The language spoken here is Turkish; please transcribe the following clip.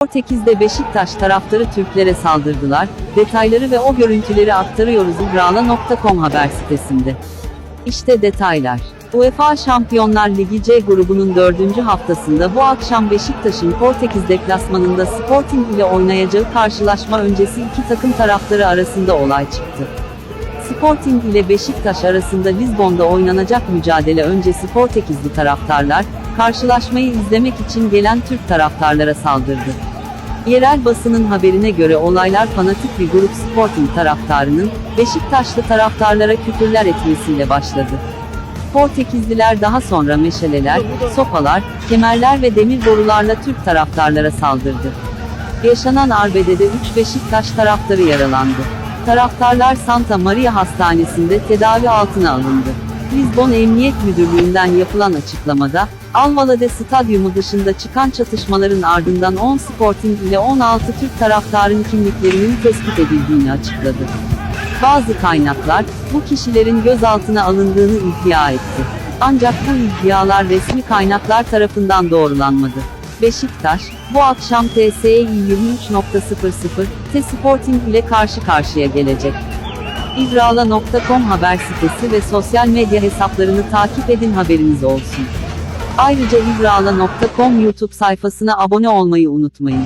Portekiz'de Beşiktaş taraftarı Türklere saldırdılar. Detayları ve o görüntüleri aktarıyoruz ibrala.com haber sitesinde. İşte detaylar. UEFA Şampiyonlar Ligi C grubunun dördüncü haftasında bu akşam Beşiktaş'ın Portekiz deplasmanında Sporting ile oynayacağı karşılaşma öncesi iki takım taraftarı arasında olay çıktı. Sporting ile Beşiktaş arasında Lizbon'da oynanacak mücadele öncesi Portekizli taraftarlar, karşılaşmayı izlemek için gelen Türk taraftarlara saldırdı. Yerel basının haberine göre olaylar fanatik bir grup Sporting taraftarının, Beşiktaşlı taraftarlara küfürler etmesiyle başladı. Portekizliler daha sonra meşaleler, sopalar, kemerler ve demir borularla Türk taraftarlara saldırdı. Yaşanan arbedede 3 Beşiktaş taraftarı yaralandı. Taraftarlar Santa Maria Hastanesi'nde tedavi altına alındı. Lisbon Emniyet Müdürlüğü'nden yapılan açıklamada, Alvalade Stadyumu dışında çıkan çatışmaların ardından 10 Sporting ile 16 Türk taraftarın kimliklerinin tespit edildiğini açıkladı. Bazı kaynaklar, bu kişilerin gözaltına alındığını iddia etti. Ancak bu iddialar resmi kaynaklar tarafından doğrulanmadı. Beşiktaş, bu akşam TSE 23.00 T Sporting ile karşı karşıya gelecek. İbrala.com haber sitesi ve sosyal medya hesaplarını takip edin haberiniz olsun. Ayrıca İbrala.com YouTube sayfasına abone olmayı unutmayın.